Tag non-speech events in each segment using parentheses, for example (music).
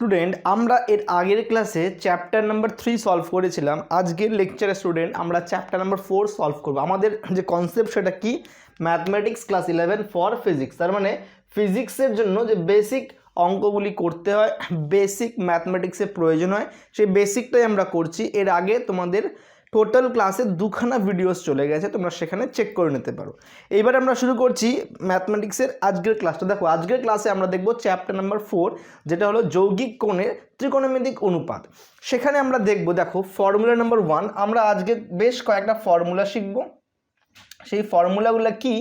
Student, আমরা এর আগের ক্লাসে চ্যাপ্টার নাম্বার থ্রি সলভ করেছিলাম। আজকের লেকচারে স্টুডেন্ট, আমরা চ্যাপ্টার নাম্বার ফোর সলভ করব। আমাদের যে কনসেপ্ট সেটা কি? Mathematics class eleven for physics তার মানে ফিজিক্সের জন্য যে বেসিক অঙ্কগুলি করতে হয় বেসিক ম্যাথমেটিক্সের প্রয়োজন হয়, সেই বেসিকটাই আমরা করছি। এর আগে তোমাদের টোটাল ক্লাসে দুখানা ভিডিওস চলে গেছে, তোমরা সেখানে চেক করে নিতে পারো। এইবার আমরা শুরু করছি ম্যাথমেটিক্সের আজকের ক্লাসটা দেখো, আজকের ক্লাসে আমরা দেখব চ্যাপ্টার নাম্বার ফোর যেটা হলো যৌগিক কোণের ত্রিকোণমিতিক অনুপাত। সেখানে আমরা দেখব, দেখো ফর্মুলা নাম্বার ওয়ান আমরা আজকে বেশ কয়েকটা ফর্মুলা শিখব। সেই ফর্মুলাগুলো কি?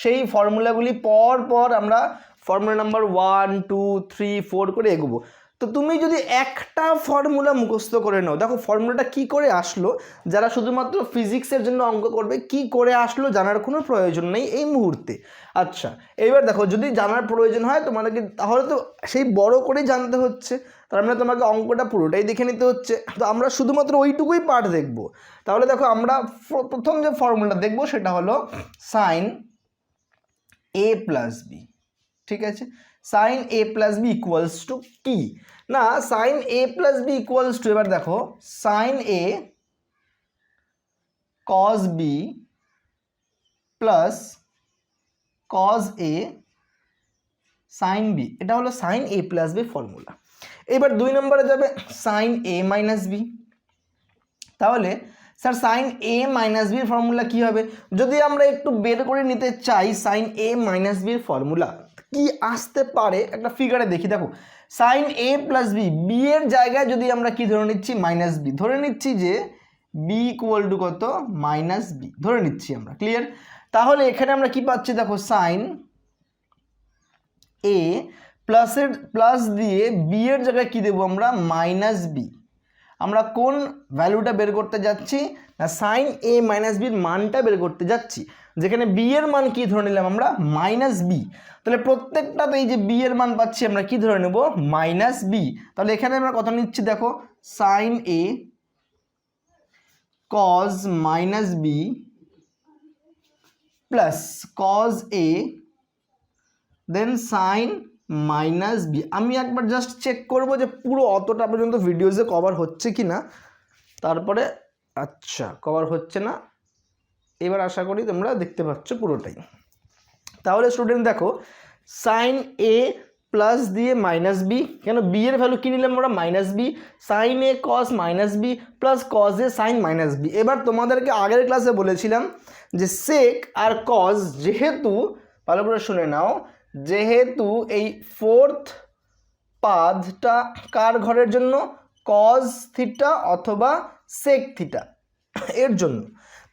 সেই ফর্মুলাগুলি পর পর আমরা formula number one two three four করে এগোবো। তো তুমি যদি একটা ফর্মুলা মুখস্থ করে নাও, দেখো ফর্মুলাটা কি করে আসলো, যারা শুধুমাত্র ফিজিক্সের জন্য অঙ্ক করবে, কি করে আসলো জানার কোনো প্রয়োজন নেই এই মুহূর্তে। আচ্ছা এইবার দেখো যদি জানার প্রয়োজন হয় তোমাদেরকে, তাহলে তো সেই বড় করেই জানতে হচ্ছে। তার মানে তোমাকে অঙ্কটা পুরোটাই দেখে নিতে হচ্ছে। তো আমরা শুধুমাত্র ওইটুকুই পার্ট দেখব। তাহলে দেখো আমরা প্রথম যে ফর্মুলা দেখব সেটা হলো সাইন এ প্লাস বি ঠিক আছে? Sine A plus B equals to কি? না sine A plus B equals to এবার দেখো sine A cos B plus cos A sine B এটা হলো sine A plus B formula এবার দুই নম্বরে যাবে সাইন এ মাইনাস বি তাহলে, স্যার সাইন এ মাইনাস বির ফর্মুলা কী হবে? যদি আমরা একটু বের করে নিতে চাই সাইন এ মাইনাস বির ফর্মুলা কি আসতে পারে? একটা ফিগারে দেখি, দেখো sine A plus B B এর জায়গায় যদি আমরা কি ধরে নিচ্ছি? মাইনাস বি ধরে নিচ্ছি যে বি ইকুয়াল টু কত? মাইনাস বি ধরে নিচ্ছি আমরা ক্লিয়ার তাহলে এখানে আমরা কি পাচ্ছি? দেখো সাইন এ প্লাসের প্লাস দিয়ে বি এর জায়গায় কি দেবো আমরা? মাইনাস বি আমরা কোন ভ্যালুটা বের করতে যাচ্ছি? না সাইন এ মাইনাস বির মানটা বের করতে যাচ্ছি। যেখানে বি এর মান কি ধরে নিলাম আমরা? মাইনাস বি তাহলে প্রত্যেকটাতে এই যে বি এর মান পাচ্ছি, আমরা কি ধরে নেব? মাইনাস বি তাহলে এখানে আমরা কত নিচ্ছি, দেখো sine A cos minus B plus cos A then sine minus B আমি একবার জাস্ট চেক করব যে পুরো অতটা পর্যন্ত ভিডিওসে কভার হচ্ছে কি না তারপরে আচ্ছা কভার হচ্ছে না। এবার আশা করি তোমরা দেখতে পাচ্ছ পুরোটাই। তাহলে স্টুডেন্ট দেখো সাইন এ প্লাস দিয়ে মাইনাস বি কেন বি এর ভ্যালু কী নিলাম আমরা minus B sine A cos minus B plus cos A sine minus B এবার তোমাদেরকে আগের ক্লাসে বলেছিলাম যে সেক আর কজ যেহেতু, ভালো করে শুনে নাও যেহেতু এই ফোর্থ পাদটা কার ঘরের জন্য? কজ থিটা অথবা সেক থিটা এর জন্য।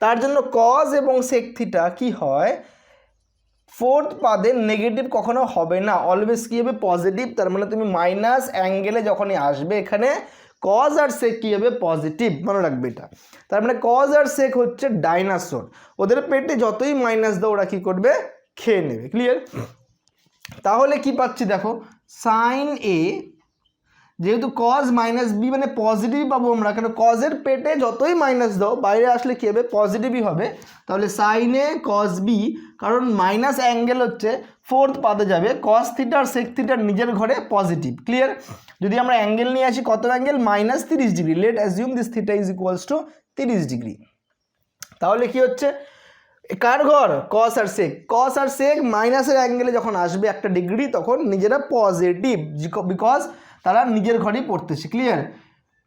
তার জন্য কজ এবং সেক থিটা কি হয়? ফোর্থ পাদের নেগেটিভ কখনো হবে না অলওয়েজ কী হবে? পজিটিভ তার মানে তুমি মাইনাস অ্যাঙ্গেলে যখনই আসবে এখানে কজ আর সেক কী হবে? পজিটিভ মনে রাখবে এটা। তার মানে কজ আর সেক হচ্ছে ডাইনাসোর ওদের পেটে যতই মাইনাস দাও, ওরা কী করবে? খেয়ে নেবে ক্লিয়ার তাহলে কি পাচ্ছি দেখো? সাইন এ যেহেতু কজ মাইনাস বি মানে পজিটিভ পাবো আমরা, কেন কজের পেটে যতই মাইনাস দাও, বাইরে আসলে কী হবে? পজিটিভই হবে। তাহলে সাইন এ কজ বি কারণ মাইনাস অ্যাঙ্গেল হচ্ছে ফোর্থ পাতে যাবে কজ থিটার সেক থিটার নিজের ঘরে পজিটিভ ক্লিয়ার যদি আমরা অ্যাঙ্গেল নিয়ে আসি, কত অ্যাঙ্গেল মাইনাস তিরিশ degree let assume this theta is equals to তিরিশ ডিগ্রি তাহলে কি হচ্ছে? কার ঘর? কস আর সেক কস আর সেক মাইনাসের অ্যাঙ্গেলে যখন আসবে একটা ডিগ্রি তখন নিজেরা পজিটিভ বিকজ তারা নিজের ঘরেই পড়তেছে ক্লিয়ার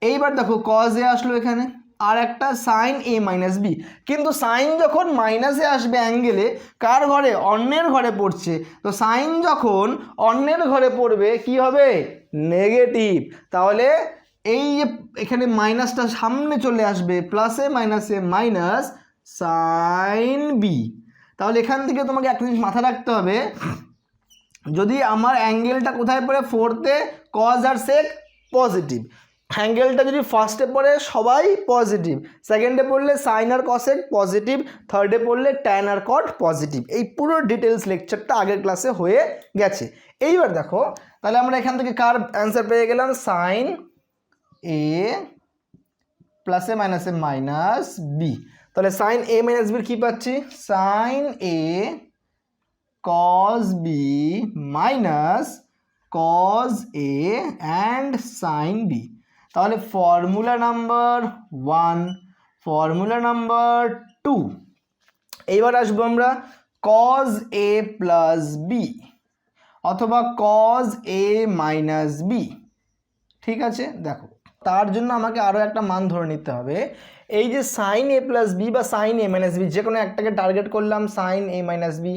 এইবার দেখো কজ এ আসলো এখানে, আর একটা সাইন এ মাইনাস বি কিন্তু সাইন যখন মাইনাসে আসবে অ্যাঙ্গেলে কার ঘরে? অন্যের ঘরে পড়ছে। তো সাইন যখন অন্যের ঘরে পড়বে, কি হবে? নেগেটিভ তাহলে এই যে এখানে মাইনাসটা সামনে চলে আসবে প্লাসে মাইনাসে মাইনাস সাইন বি তাহলে এখান থেকে তোমাকে একটা জিনিস মাথায় রাখতে হবে। যদি আমার অ্যাঙ্গেলটা কোথায় পড়ে? ফোর্থে কজ আর সেক পজিটিভ অ্যাঙ্গেলটা যদি ফার্স্টে পড়ে, সবাই পজিটিভ সেকেন্ডে পড়লে সাইন আর কসেক পজিটিভ থার্ডে পড়লে ট্যান আর কট পজিটিভ এই পুরো ডিটেলস লেকচারটা আগের ক্লাসে হয়ে গেছে। এইবার দেখো, তাহলে আমরা এখান থেকে কার অ্যান্সার পেয়ে গেলাম? সাইন এ প্লাসে মাইনাসে মাইনাস বি তাহলে সাইন এ মাইনাস বির কী পাচ্ছি? Sine A cos B minus cos A and sine B তাহলে formula number one formula number two এইবার আসব আমরা কজ এ প্লাস বি অথবা কজ এ মাইনাস বি ঠিক আছে? দেখো, তার জন্য আমাকে আরও একটা মান ধরে নিতে হবে। এই যে সাইন এ প্লাস বি বা সাইন এ মাইনাস বি যে কোনো একটাকে টার্গেট করলাম sine A minus B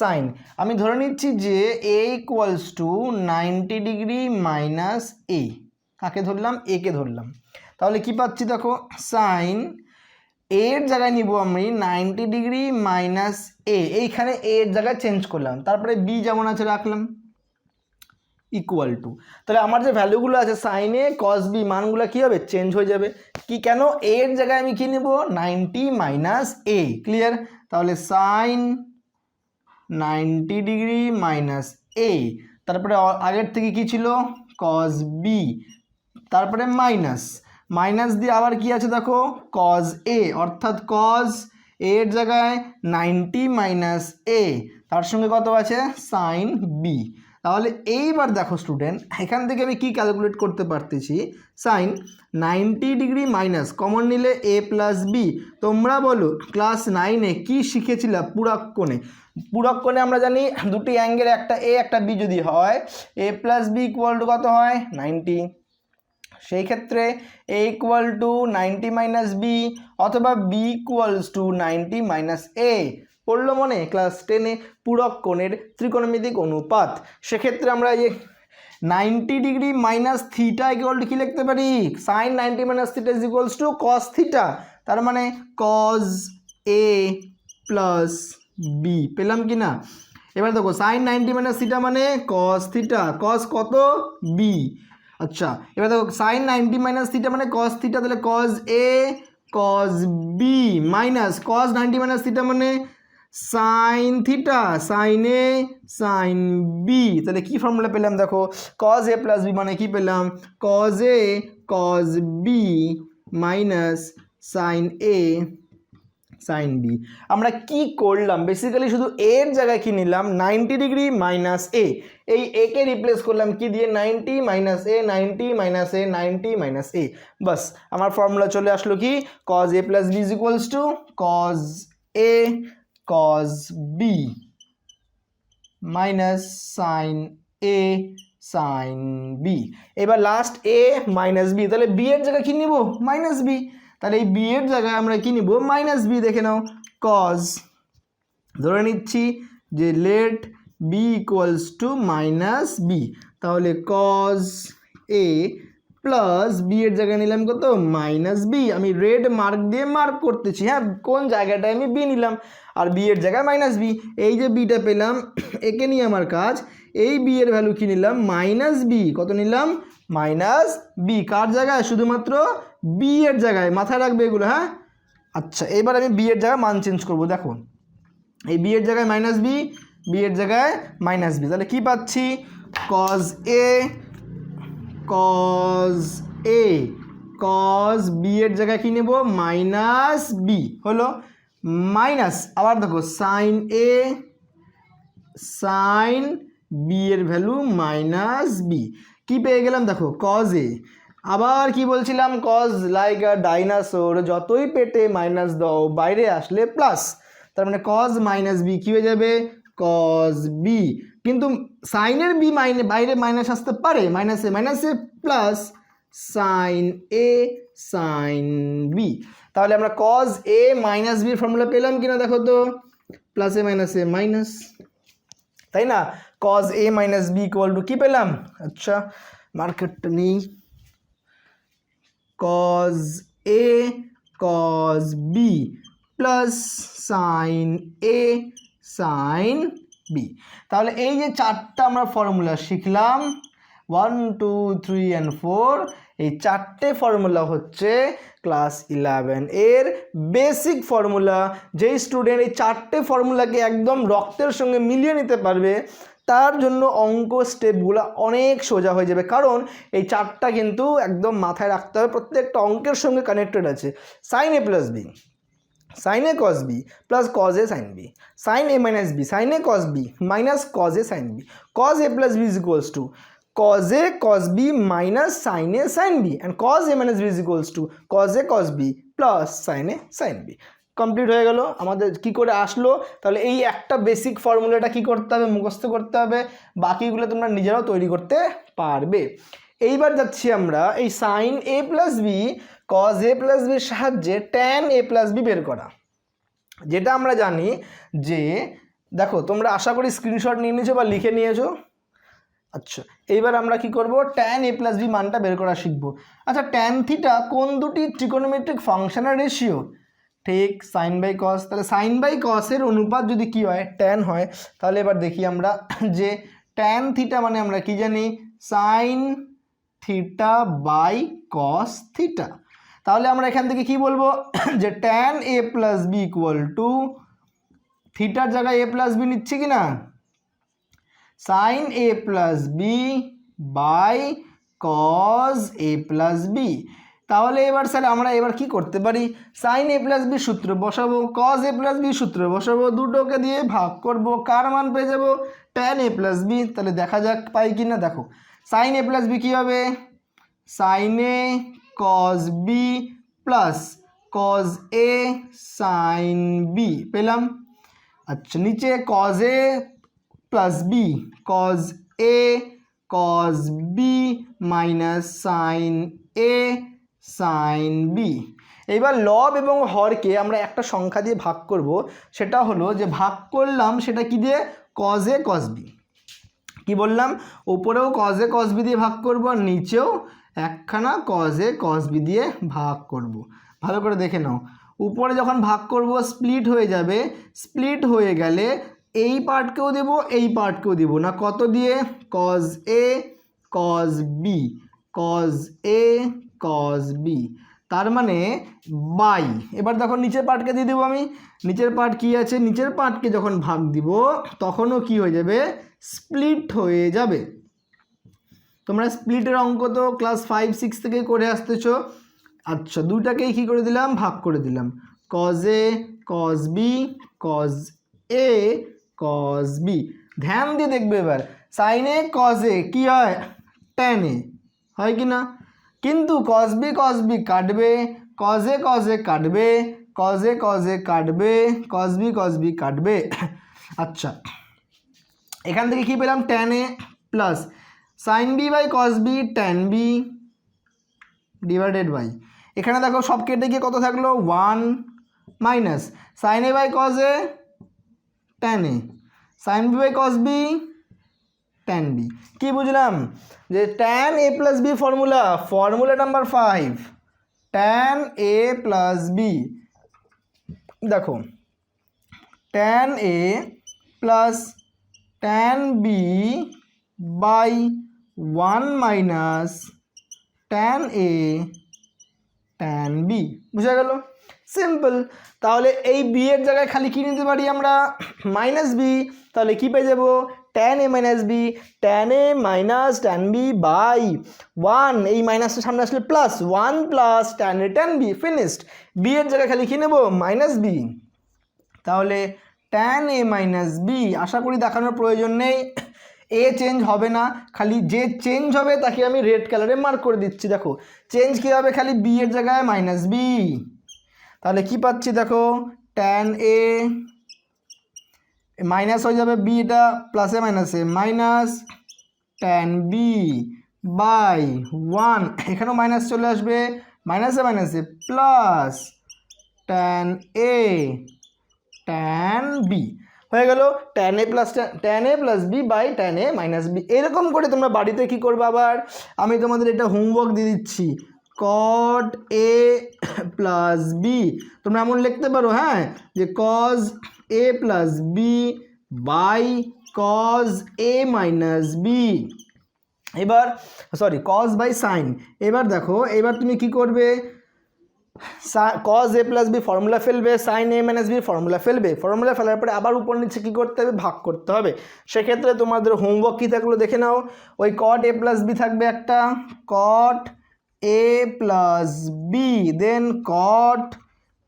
sine আমি ধরে নিচ্ছি যে A equals to ninety degree minus A কাকে ধরলাম? এ কে ধরলাম। তাহলে কি পাচ্ছি দেখো? সাইন এর জায়গায় নিব আমি নাইনটি ডিগ্রি মাইনাস এ এইখানে এর জায়গায় চেঞ্জ করলাম। তারপরে বি যেমন আছে রাখলাম। ইকুয়াল টু তাহলে আমার যে ভ্যালুগুলো আছে সাইনে কস বি মানগুলো কী হবে? চেঞ্জ হয়ে যাবে। কি কেন? এর জায়গায় আমি কী নেব? নাইনটি মাইনাস এ ক্লিয়ার তাহলে sine ninety degree minus A তারপরে আগের থেকে কি ছিল? কস বি তারপরে মাইনাস মাইনাস দিয়ে আবার কি আছে দেখো? কজ এ অর্থাৎ কজ এর জায়গায় নাইনটি মাইনাস এ তার সঙ্গে কত আছে? সাইন বি তাহলে এইবার দেখো স্টুডেন্ট এখান থেকে আমি কি ক্যালকুলেট করতে পারতেছি? Sine ninety degree minus common নিলে এ প্লাস বি তোমরা বলো ক্লাস নাইনে কি শিখেছিলা পুরাক্কণে? পুরাক্কণে আমরা জানি দুটি অ্যাঙ্গেল একটা এ একটা বি যদি হয় A plus B equal to কত হয়? নাইনটি সেই ক্ষেত্রে A equal to ninety minus B অথবা B equals to ninety minus A পড়ল মনে? ক্লাস টেনে পূরক কোণের ত্রিকোণমিতিক অনুপাত। সেক্ষেত্রে আমরা এই ninety degree minus theta equal to কী লিখতে পারি? Sine ninety minus theta is equals to cos theta তার মানে কজ এ প্লাস বি পেলাম কি না? এবার দেখো সাইন নাইনটি মাইনাস থিটা মানে কস থিটা কস কত? বি আচ্ছা এবার দেখো সাইন নাইনটি মাইনাস থিটা মানে কস থিটা তাহলে cos A cos B minus cos ninety minus theta মানে sine theta, sine A, sine B. তাহলে কি ফর্মুলা পেলাম দেখো? কজ এ প্লাস বি মানে কি পেলাম? Cos A cos B minus sine A sine B আমরা কি করলাম? বেসিক্যালি শুধু এর জায়গায় কি নিলাম? নাইনটি ডিগ্রি মাইনাস এ এই একে রিপ্লেস করলাম কি দিয়ে? Ninety minus A ninety minus A ninety minus A বাস, আমার ফর্মুলা চলে আসলো কি? Cos A plus B is equals to cos A cos B minus sine A sine B এবার লাস্ট এ মাইনাস বি তাহলে B এর জায়গায় কি নিব? মাইনাস বি তাহলে এই বি এর জায়গায় আমরা কি নিব? মাইনাস বি দেখে নাও। কজ ধরে নিচ্ছি যে let B equals to minus B তাহলে কজ এ প্লাস বি এর জায়গায় নিলাম কত? মাইনাস বি আমি রেড মার্ক দিয়ে মার্ক করতেছি। হ্যাঁ কোন জায়গাটায় আমি বি নিলাম? আর বি এর জায়গায় মাইনাস বি এই যে বিটা পেলাম, (coughs) একে নিয়ে আমার কাজ। এই বি এর ভ্যালু কি নিলাম? মাইনাস বি কত নিলাম? মাইনাস বি কার জায়গায়? শুধুমাত্র বি এর জায়গায়। মাথায় রাখবে এগুলো হ্যাঁ? আচ্ছা এবার আমি বি এর জায়গায় মান চেঞ্জ করব দেখো এই বি এর জায়গায় মাইনাস বি বি এর জায়গায় মাইনাস বি তাহলে কি পাচ্ছি? Cos A cos A cos B এর জায়গায় কি নেব? মাইনাস বি হলো মাইনাস। আবার দেখো সাইন এ সাইন বি এর ভ্যালু মাইনাস বি কি পেয়ে গেলাম? দেখো কজ এ আবার কি বলছিলাম? কজ লাইক আ ডাইনাসোর যতই পেটে মাইনাস দাও, বাইরে আসলে প্লাস তার মানে কজ মাইনাস বি কী হয়ে যাবে? কজ বি কিন্তু সাইনের বি মাইনে, বাইরে মাইনাস আসতে পারে মাইনাসে মাইনাসে plus sine A sine B তাহলে আমরা কজ এ মাইনাস বির ফর্মুলা পেলাম কিনা দেখো তো প্লাসে মাইনাসে মাইনাস তাই না? Cos A minus B equal to কী পেলাম? আচ্ছা মার্কেটটা নেই। Cos A cos B plus sine A sine B তাহলে এই যে চারটা আমরা ফর্মুলা শিখলাম one two three and four এই চারটে ফর্মুলা হচ্ছে ক্লাস ইলেভেন এর বেসিক ফর্মুলা যেই স্টুডেন্ট এই চারটে ফর্মুলাকে একদম রক্তের সঙ্গে মিলিয়ে নিতে পারবে, তার জন্য অঙ্ক স্টেপগুলো অনেক সোজা হয়ে যাবে। কারণ এই চারটা কিন্তু একদম মাথায় রাখতে হবে, প্রত্যেকটা অঙ্কের সঙ্গে কানেক্টেড আছে। Sine A plus B sine A cos B plus cos A sine B sine A minus B sine A cos B minus cos A sine B cos A plus B is equals to cos a cos b minus sin a sin b and cos a minus b is equals to cos a cos b plus sin a sin b complete হয়ে গেল। আমাদের কি করে আসলো? তাহলে এই একটা basic ফর্মুলাটা কি করতে হবে? মুখস্থ করতে হবে। বাকিগুলো তোমরা নিজেরাও তৈরি করতে পারবে। এইবার যাচ্ছি আমরা এই sine A plus B cos A plus বির সাহায্যে ট্যান এ প্লাস বি বের করা। যেটা আমরা জানি যে, দেখো, তোমরা আশা করি স্ক্রিনশট নিয়ে নিয়েছো বা লিখে নিয়েছো। আচ্ছা এইবার আমরা কি করব? ট্যান এ প্লাস বি মানটা বের করা শিখব। আচ্ছা ট্যান থিটা কোন দুটি ট্রিকোনোমেট্রিক ফাংশনের রেশিও ঠিক সাইন বাই কস তাহলে সাইন বাই কসের অনুপাত যদি কি হয়? ট্যান হয়। তাহলে এবার দেখি আমরা যে ট্যান থিটা মানে আমরা কি জানি? Sine theta by cos theta তাহলে আমরা এখান থেকে কি বলব? (coughs) যে tan A plus B equal to থিটার জায়গায় এ প্লাস বি নিচ্ছি কি না sine A plus B by cos A plus B তাহলে এবার স্যার আমরা এবার কি করতে পারি? সাইন এ প্লাস বি সূত্র বসাবো কজ এ প্লাস বি সূত্র বসাবো, দুটোকে দিয়ে ভাগ করব, কার মান পেয়ে যাব? ট্যান এ প্লাস বি তাহলে দেখা যাক পাই কি না দেখো সাইন এ প্লাস বি কী হবে? Sine A cos B plus cos A sine B পেলাম। আচ্ছা নিচে cos A plus B cos A cos B minus sine A sine B এইবার লব এবং হরকে আমরা একটা সংখ্যা দিয়ে ভাগ করব, সেটা হলো যে ভাগ করলাম সেটা কি দিয়ে? কজ এ কজ বি কি বললাম? ওপরেও কজ এ কজ বি দিয়ে ভাগ করব নিচেও একখানা কজ এ কজ বি দিয়ে ভাগ করব। ভালো করে দেখে নাও। উপরে যখন ভাগ করব স্প্লিট হয়ে যাবে। স্প্লিট হয়ে গেলে এই পার্টকেও দেব, এই পার্টকেও দেব না। কত দিয়ে? Cos A cos B cos A cos B তার মানে বাই। এবার দেখো নিচের পার্টকে দিয়ে দেবো আমি। নিচের পার্ট কি আছে? নিচের পার্টকে যখন ভাগ দিব, তখনও কি হয়ে যাবে? স্প্লিট হয়ে যাবে। তোমরা স্প্লিটের অঙ্ক তো ক্লাস ফাইভ সিক্স থেকে করে আসতেছো। আচ্ছা দুটাকেই কী করে দিলাম? ভাগ করে দিলাম। Cos A cos B cos A cos B ধ্যান দিয়ে দেখবে এবার। সাইনে কজে কি হয়? টেনে হয় কি না? কিন্তু কজ বি কজ বি কাটবে। কজে কজে কাটবে। কজে কজে কাটবে। কজ বি কজ বি কাটবে। (coughs) আচ্ছা এখান থেকে কি পেলাম? Tan A plus sine B by cos B tan B divided by এখানে দেখো সব কেটে গিয়ে কত থাকল? One minus sine A by cos A tan A sine B by cos B tan B কী বুঝলাম? যে tan A plus B formula formula number five tan A plus B দেখো tan A plus tan B by one minus tan A tan B বুঝা গেল? Simple তাহলে এই B এর জায়গায় খালি কি নিতে পারি আমরা? মাইনাস বি তাহলে কি পেয়ে যাব? Tan A minus B tan A minus tan B by one এই মাইনাসটা সামনে আসলে plus one plus tan A tan B finished B এর জায়গায় খালি কি নেব? মাইনাস বি তাহলে ট্যান এ মাইনাস বি আশা করি দেখানোর প্রয়োজন নেই। এ চেঞ্জ হবে না, খালি যে চেঞ্জ হবে তাকে আমি রেড কালারে মার্ক করে দিচ্ছি, দেখো। চেঞ্জ কী হবে খালি বি এর জায়গায় মাইনাস বি তাহলে কি পাচ্ছি দেখো? ট্যান এ মাইনাস হয়ে যাবে বি এটা প্লাসে মাইনাসে minus tan B by one এখানেও মাইনাস চলে আসবে মাইনাসে মাইনাসে plus tan A tan B হয়ে গেল tan A plus tan A plus B by tan A minus B এরকম করে তোমরা বাড়িতে কি করবে আবার? আমি তোমাদের এটা হোমওয়ার্ক দিয়ে দিচ্ছি। কট এ প্লাস বি তোমরা এমন লিখতে পারো হ্যাঁ? যে cos A plus B by cos A minus B এবার সরি কজ বাই সাইন এবার দেখো, এবার তুমি কি করবে? Cos A plus B formula ফেলবে sine A minus B formula ফেলবে। ফর্মুলা ফেলার পরে আবার উপর নিচে কী করতে হবে? ভাগ করতে হবে। সেক্ষেত্রে তোমাদের হোমওয়ার্ক কী থাকল দেখে নাও। ওই কট এ প্লাস বি থাকবে একটা। Cot A plus B then cot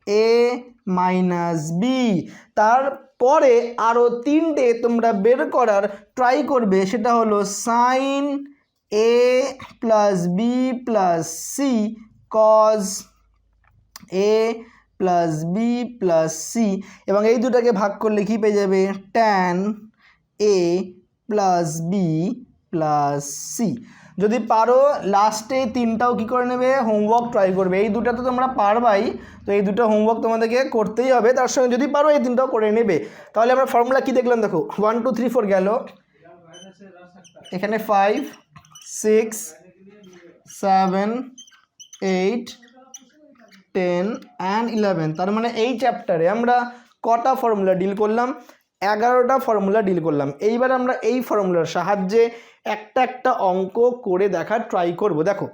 A minus B তারপরে আরও তিনটে তোমরা বের করার ট্রাই করবে, সেটা হলো sine A plus B plus C cos A plus B plus C এবং এই দুটাকে ভাগ করলে কি পেয়ে যাবে? Tan A plus B plus C যদি পারো লাস্টে তিনটাও কি করে নেবে? হোমওয়ার্ক ট্রাই করবে। এই দুটা তো তোমরা পারবাই, তো এই দুটো হোমওয়ার্ক তোমাদেরকে করতেই হবে। তার সঙ্গে যদি পারো, এই তিনটাও করে নেবে। তাহলে আমরা ফর্মুলা কি দেখলাম? দেখো ওয়ান টু থ্রি ফোর গেল। এখানে five six seven eight ten and eleven তার মানে এই চ্যাপ্টারে আমরা কটা ফর্মুলা ডিল করলাম? এগারোটা ফর্মুলা ডিল করলাম। এইবার আমরা এই ফর্মুলার সাহায্যে একটা একটা অঙ্ক করে দেখার ট্রাই করব। দেখো,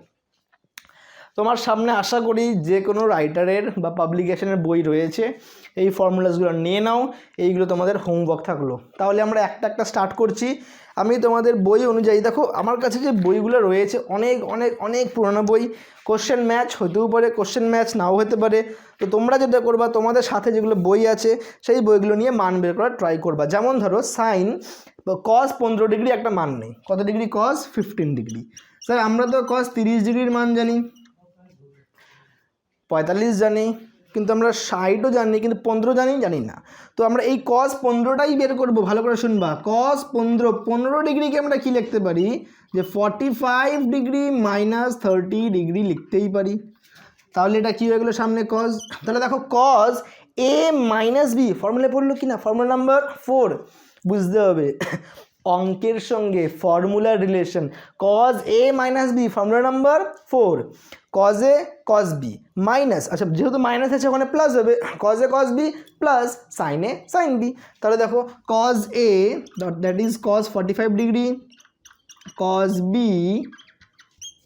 তোমার সামনে আশা করি যে কোনো রাইটারের বা পাবলিকেশনের বই রয়েছে। এই ফর্মুলাসগুলো নিয়ে নাও। এইগুলো তোমাদের হোমওয়ার্ক থাকল। তাহলে আমরা একটা একটা স্টার্ট করছি। আমি তোমাদের বই অনুযায়ী, দেখো আমার কাছে যে বইগুলো রয়েছে, অনেক অনেক অনেক পুরোনো বই কোশ্চেন ম্যাচ হতেও পারে কোশ্চেন ম্যাচ নাও হতে পারে। তো তোমরা যেটা করবা, তোমাদের সাথে যেগুলো বই আছে, সেই বইগুলো নিয়ে মান বের করার ট্রাই করবা। যেমন ধরো সাইন কস পনেরো ডিগ্রি একটা মান নেই। কত degree? Cos fifteen degree. Sir, আমরা তো কস তিরিশ ডিগ্রির মান জানি। পঁয়তাল্লিশ জানি। কিন্তু আমরা ষাটও জানি, কিন্তু পনেরো জানি জানি না। তো আমরা এই কস পনেরোটাই বের করব, ভালো করে শুনবা। কস পনেরো পনেরো ডিগ্রিকে আমরা কি লিখতে পারি? যে forty five degree minus thirty degree লিখতেই পারি। তাহলে এটা কী হয়ে গেলো সামনে কজ তাহলে দেখো cos A minus B formula পড়ল কি না ফর্মুলা নাম্বার ফোর বুঝতে হবে। অঙ্কের সঙ্গে ফর্মুলার relation cos A minus B formula number four cos A cos B minus আচ্ছা যেহেতু মাইনাস আছে, ওখানে প্লাস হবে cos A cos B plus sine A sine B তাহলে দেখো cos A that is cos forty five degree cos B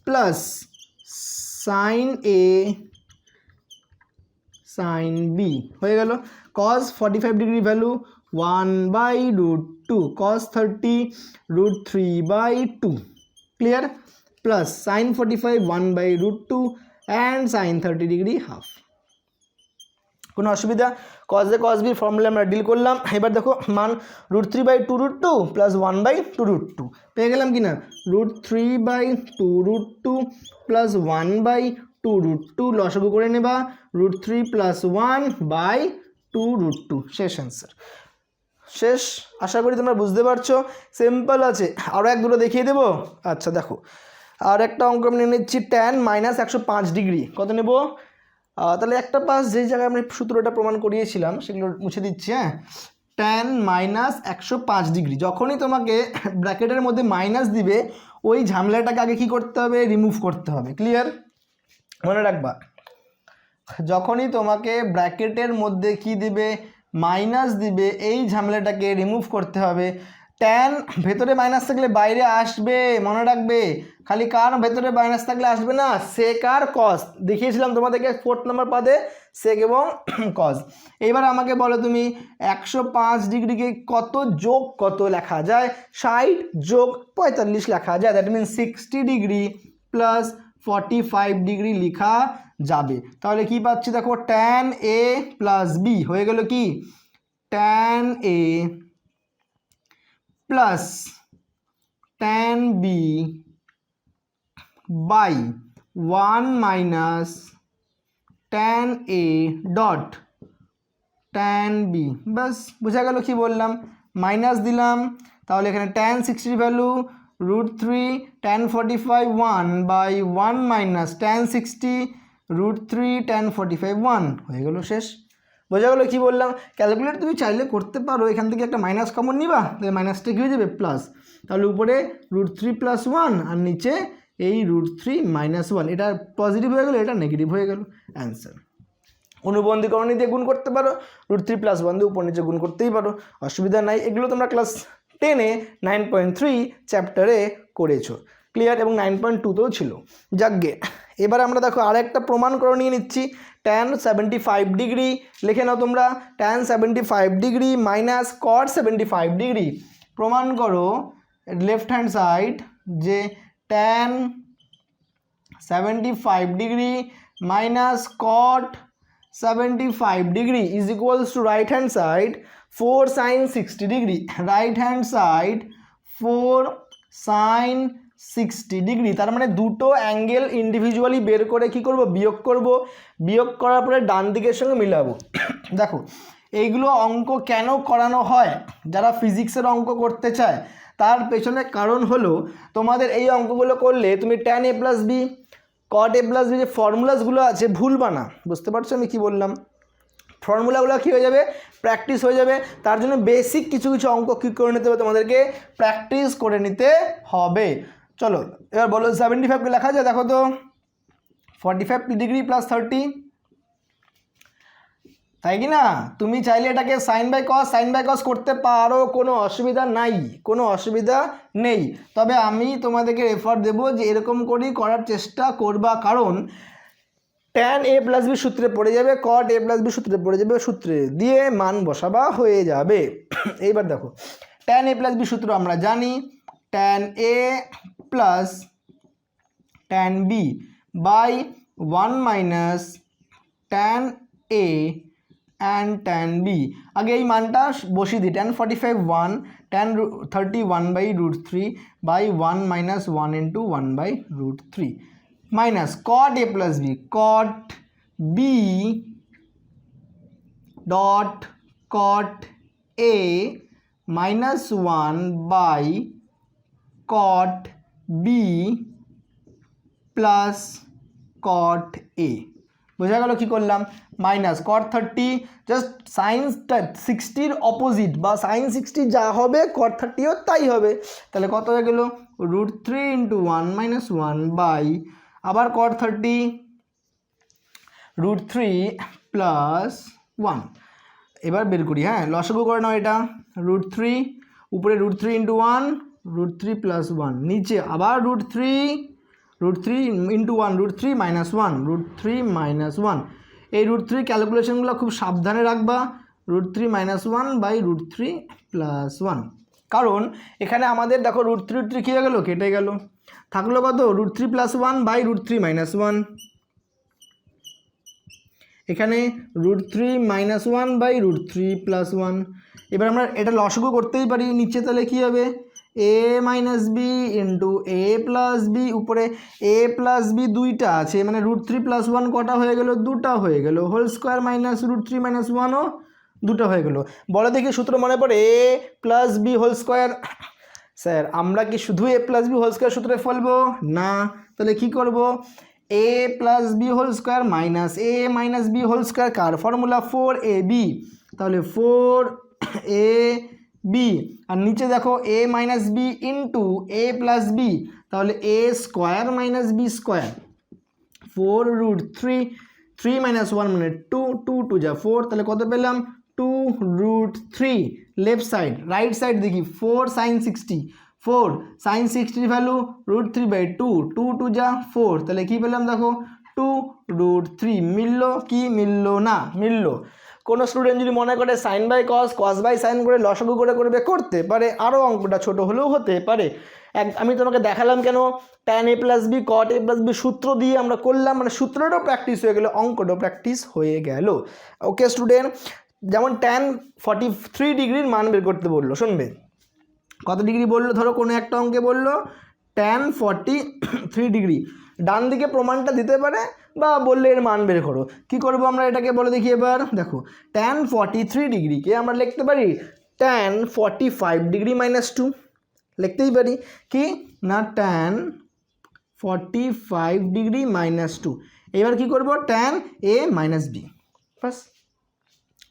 plus sine A sine B হয়ে গেল cos forty five degree value one by root two cos thirty root three by two. Clear plus sine forty five one by root two and sine thirty degree half কোনো অসুবিধা? কস এ কস বির formula আমরা deal করলাম। এবার দেখো মান root three by two root two plus one by two root two পেয়ে গেলাম কি না root three by two root two plus one by two root two লসগু করে নেবা। Root three plus one by two root two শেষ answer শেষ। আশা করি তোমরা বুঝতে পারছ। সিম্পল আছে। আরও এক দুটো দেখিয়ে দেবো? আচ্ছা দেখো। আর একটা অঙ্ক আমি নিয়ে নিচ্ছি ট্যান মাইনাস একশো পাঁচ ডিগ্রি কত নেব? তাহলে একটা পাস যেই জায়গায় আমি সূত্রটা প্রমাণ করিয়েছিলাম, সেগুলো মুছে দিচ্ছি হ্যাঁ? ট্যান মাইনাস একশো পাঁচ ডিগ্রি যখনই তোমাকে ব্র্যাকেটের মধ্যে মাইনাস দিবে, ওই ঝামেলাটাকে আগে কী করতে হবে? রিমুভ করতে হবে। ক্লিয়ার মনে রাখবা। যখনই তোমাকে ব্র্যাকেটের মধ্যে কি দিবে? মাইনাস দিবে, এই ঝামেলাটাকে রিমুভ করতে হবে। ট্যান ভেতরে মাইনাস থাকলে বাইরে আসবে, মনে রাখবে। খালি কার ভেতরে মাইনাস থাকলে আসবে না? সেক আর কস দেখিয়েছিলাম তোমাদেরকে ফোর্থ নাম্বার পাদে সেক এবং (clears throat) কস এবার আমাকে বলো তুমি, একশো পাঁচ ডিগ্রিকে কত যোগ কত লেখা যায়? ষাট যোগ পঁয়তাল্লিশ লেখা যায়। That mean sixty degree plus forty five degree লেখা যাবে। তাহলে কি পাচ্ছি? দেখো ট্যান এ প্লাস বি হয়ে গেল কি? Tan A plus tan B by one minus tan A dot tan B বাস বোঝা গেল কি বললাম? মাইনাস দিলাম, তাহলে এখানে tan সিক্সটির value root three tan forty five one by one minus tan sixty root three tan forty five one. হয়ে গেলো শেষ। বোঝা গেলো কী বললাম? ক্যালকুলেট তুমি চাইলে করতে পারো। এখান থেকে একটা মাইনাস কমন নিবা, তাহলে মাইনাসটা কী হয়ে যাবে? প্লাস তাহলে উপরে রুট থ্রি প্লাস ওয়ান আর নিচে এই রুট থ্রি মাইনাস ওয়ান এটা পজিটিভ হয়ে গেলো, এটা নেগেটিভ হয়ে গেলো। অ্যান্সার অনুবন্ধীকরণ দিয়ে গুণ করতে পারো। রুট থ্রি প্লাস ওয়ান দিয়ে উপর নিচে গুণ করতেই পারো। অসুবিধা নাই। এগুলো তোমরা ক্লাস টেনে নাইন পয়েন্ট থ্রি চ্যাপ্টারে করেছ। ক্লিয়ার এবং নাইন পয়েন্ট টুতেও ছিল। যাকগে এবার আমরা দেখো আরেকটা প্রমাণ করে নিয়ে নিচ্ছি। ট্যান সেভেন্টি ফাইভ ডিগ্রি, লিখে নাও তোমরা tan seventy five degree minus cot seventy five degree. প্রমাণ করো লেফট হ্যান্ড সাইড যে tan seventy five degree minus cot seventy five degree is equals to right hand side four sine sixty degree. Right hand side four sine sixty degree তার মানে দুটো angle individually বের করে কি করব? বিয়োগ করব। বিয়োগ করার পরে ডান দিকের সঙ্গে মিলাবো। দেখো, এইগুলো অঙ্ক কেন করানো হয়? যারা ফিজিক্সের অঙ্ক করতে চায়, তার পেছনে কারণ হলো, তোমাদের এই অঙ্কগুলো করলে তুমি tan A plus B cot A plus B যে ফর্মুলাসগুলো আছে, ভুলবা না। বুঝতে পারছ আমি কি বললাম? ফর্মুলাগুলো কী হয়ে যাবে? প্র্যাকটিস হয়ে যাবে। তার জন্য বেসিক কিছু কিছু অঙ্ক কী করে নিতে হবে তোমাদেরকে? প্র্যাকটিস করে নিতে হবে। চলো, এবার বলো সেভেন্টি ফাইভকে লেখা যায়, দেখো তো। Forty five degree plus thirty তাই কি না? তুমি চাইলে এটাকে sine by cos sine by cos করতে পারো, কোনো অসুবিধা নাই, কোনো অসুবিধা নেই। তবে আমি তোমাদেরকে রেফার দেবো যে এরকম করেই করার চেষ্টা করবা। কারণ ট্যান এ প্লাস বি সূত্রে পড়ে যাবে কট এ প্লাস বি সূত্রে পড়ে যাবে সূত্রে দিয়ে মান বসাবা হয়ে যাবে। (coughs) এইবার দেখো ট্যান এ প্লাস বি সূত্র আমরা জানি tan A plus tan B by one minus tan A and tan B আগে এই মানটা বসিয়ে দিই tan forty five one tan thirty one by root three by one minus one into one by root three minus cot A plus B cot B dot cot A minus one by cot B plus cot A বোঝা গেল কি করলাম? Minus cot thirty just সাইন্সটা সিক্সটির opposite বা sine sixty যা হবে কট থার্টিও তাই হবে। তাহলে কত হয়ে গেল? Root three into one minus one by আবার cot thirty root three plus one এবার বের করি হ্যাঁ লসগু করে নাও এটা রুট থ্রি উপরে root three into one root three plus one নিচে আবার root three root three into one root three minus one root three minus one এই রুট থ্রি ক্যালকুলেশনগুলো খুব সাবধানে রাখবা root three minus one by root three plus one কারণ এখানে আমাদের দেখো রুট থ্রি থ্রি কী হয়ে গেলো কেটে গেল থাকল কত? Root three plus one by root three minus one এখানে root three minus one by root three plus one এবার আমরা এটা লসগু করতেই পারি, নিচে তাহলে কী হবে? A minus B into A plus B উপরে এ প্লাস বি দুইটা আছে মানে রুট থ্রি প্লাস ওয়ান কটা হয়ে গেল? দুটা হয়ে গেল। Whole square minus root three minus ওয়ানও দুটো হয়ে গেল। বলো দেখি সূত্র মনে পড়ে? A plus B whole square sir, আমরা কি শুধু A plus B whole square সূত্রে ফলবো? না। তাহলে কি করব? A plus B whole square minus A minus B whole square car? Formula four A B তাহলে ফোর এ বি আর নিচে দেখো A minus B into A plus B তাহলে A square minus B square four root three three minus one মানে two two two যা four তাহলে কত পেলাম? Two root three left side right side দেখি four sine sixty four sine সিক্সটির value root three by two two two যা four তাহলে কী পেলাম দেখো টু রুট থ্রি মিললো কি মিললো না, মিললো। কোনো স্টুডেন্ট যদি মনে করে sine by cos cos by sine করে লসগু করে করবে, করতে পারে আরও অঙ্কটা ছোট হলেও হতে পারে। এক আমি তোমাকে দেখালাম কেন tan A plus B cot A plus B সূত্র দিয়ে আমরা করলাম মানে সূত্রটাও প্র্যাকটিস হয়ে গেল, অঙ্কটাও প্র্যাকটিস হয়ে গেল। ওকে স্টুডেন্ট যেমন ট্যান ফর্টি থ্রি ডিগ্রির মান বের করতে বলল, শুনবে? কত ডিগ্রি বলল? ধরো কোনো একটা অঙ্কে বলল ট্যান ফর্টি থ্রি ডিগ্রি। ডান দিকে প্রমাণটা দিতে পারে বা বললে এর মান বের করো। কী করব আমরা এটাকে বলে দেখি এবার? দেখো ট্যান ফর্টি থ্রি ডিগ্রিকে আমরা লিখতে পারি tan forty five degree minus two লিখতেই পারি কি? না tan forty five degree minus two এবার কী করব? ট্যান এ মাইনাস বি বাস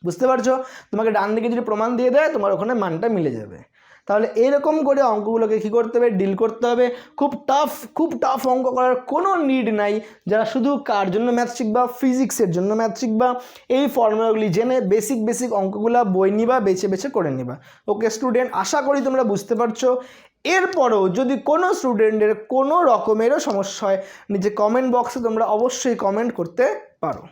বুঝতে পারছ? তোমাকে ডান দিকে যদি প্রমাণ দিয়ে দেয়, তোমার ওখানে মানটা মিলে যাবে। তাহলে এরকম করে অঙ্কগুলোকে কী করতে হবে? ডিল করতে হবে। খুব টাফ খুব টাফ অঙ্ক করার কোনো নিড নাই। যারা শুধু কার জন্য ম্যাথ শিখবা? ফিজিক্সের জন্য ম্যাথ শিখবা? এই ফর্মুলাগুলি জেনে বেসিক বেসিক অঙ্কগুলো বই নিবা, বেছে বেছে করে নিবা। ওকে স্টুডেন্ট আশা করি তোমরা বুঝতে পারছ। এরপরও যদি কোনো স্টুডেন্টের কোনো রকমেরও সমস্যা হয় নিজে কমেন্ট বক্সে তোমরা অবশ্যই কমেন্ট করতে পারো।